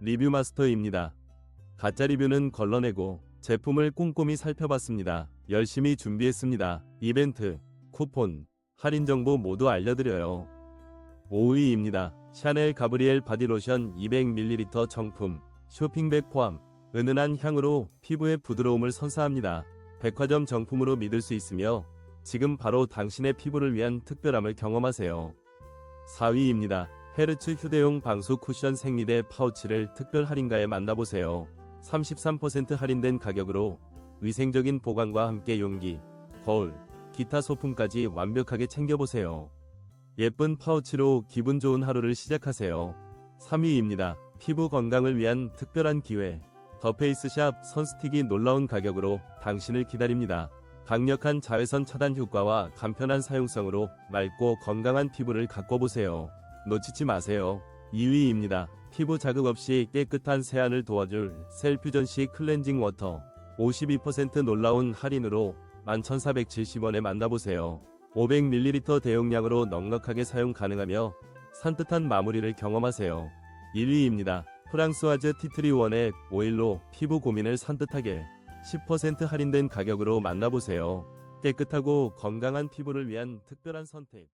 리뷰 마스터입니다. 가짜 리뷰는 걸러내고 제품을 꼼꼼히 살펴봤습니다. 열심히 준비했습니다. 이벤트, 쿠폰, 할인 정보 모두 알려드려요. 5위입니다. 샤넬 가브리엘 바디로션 200ml 정품, 쇼핑백 포함, 은은한 향으로 피부의 부드러움을 선사합니다. 백화점 정품으로 믿을 수 있으며 지금 바로 당신의 피부를 위한 특별함을 경험하세요. 4위입니다. 헤르츠 휴대용 방수 쿠션 생리대 파우치를 특별 할인가에 만나보세요. 33% 할인된 가격으로 위생적인 보관과 함께 용기, 거울, 기타 소품까지 완벽하게 챙겨보세요. 예쁜 파우치로 기분 좋은 하루를 시작하세요. 3위입니다. 피부 건강을 위한 특별한 기회. 더 페이스샵 선스틱이 놀라운 가격으로 당신을 기다립니다. 강력한 자외선 차단 효과와 간편한 사용성으로 맑고 건강한 피부를 가꿔보세요. 놓치지 마세요. 2위입니다. 피부 자극 없이 깨끗한 세안을 도와줄 셀퓨전시 클렌징 워터 52% 놀라운 할인으로 11,470원에 만나보세요. 500ml 대용량으로 넉넉하게 사용 가능하며 산뜻한 마무리를 경험하세요. 1위입니다. 프랑스와즈 티트리원의 오일로 피부 고민을 산뜻하게 10% 할인된 가격으로 만나보세요. 깨끗하고 건강한 피부를 위한 특별한 선택.